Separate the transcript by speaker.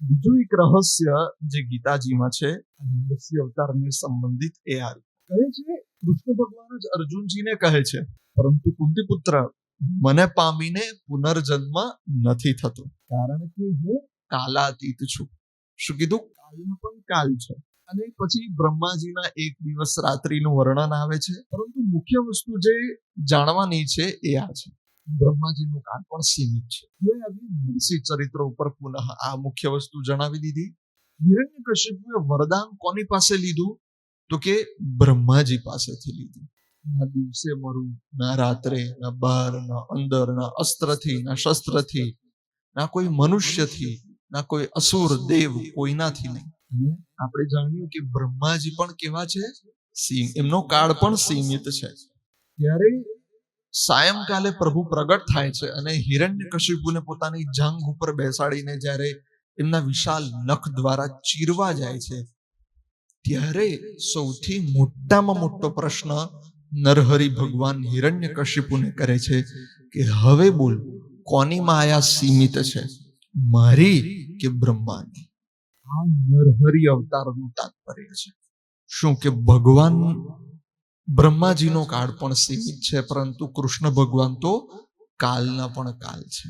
Speaker 1: બીજું એક રહસ્ય જે ગીતાજીમાં છે નરસિંહ અવતારને સંબંધિત એ આ કહે છે, કૃષ્ણ ભગવાન જ અર્જુનજીને કહે છે, પરંતુ કુંતી પુત્ર મને પામીને પુનર્જન્મ નથી થતો. કારણ કે હું કાલાતીત છું. શું કીધું? કાલનો પણ કાલ છે. અને પછી બ્રહ્માજીના એક દિવસ રાત્રિનું વર્ણન આવે છે, પરંતુ મુખ્ય વસ્તુ જે જાણવાની છે એ આ છે. બ્રહ્માજીનું કાળ પણ સીમિત છે. હવે આવી નરસિંહ ચરિત્ર ઉપર પુનઃ આ મુખ્ય વસ્તુ જણાવી દીધી. હિરણ્યકશિપુએ વરદાન કોની પાસે લીધું? તો કે બ્રહ્માજી પાસેથી લીધું. ના દિવસે મરું, ના રાત્રે, ના બહાર ના અંદર, ના અસ્ત્રથી, ના શસ્ત્રથી, ના કોઈ મનુષ્યથી, ના કોઈ અસુર, દેવ કોઈનાથી નહીં. આપણે જાણ્યું કે બ્રહ્માજી પણ કેવા છે? એમનો કાળ પણ સીમિત છે. ત્યારે સાયંકાલે પ્રભુ પ્રગટ થાય છે અને હિરણ્યકશિપુને પોતાની જંગ ઉપર બેસાડીને જ્યારે એમના વિશાલ નખ દ્વારા ચીરવા જાય છે, ત્યારે સૌથી મોટામાં મોટો પ્રશ્ન નરહરિ ભગવાન હિરણ્યકશિપુને કરે છે કે, હવે બોલ, કોની માયા સીમિત છે, મારી કે બ્રહ્માની? આ નરહરિ અવતારનું તાત્પર્ય છે. શું કે ભગવાન બ્રહ્માજીનો કાળ પણ સીમિત છે પરંતુ કૃષ્ણ ભગવાન તો કાલના પણ કાલ છે.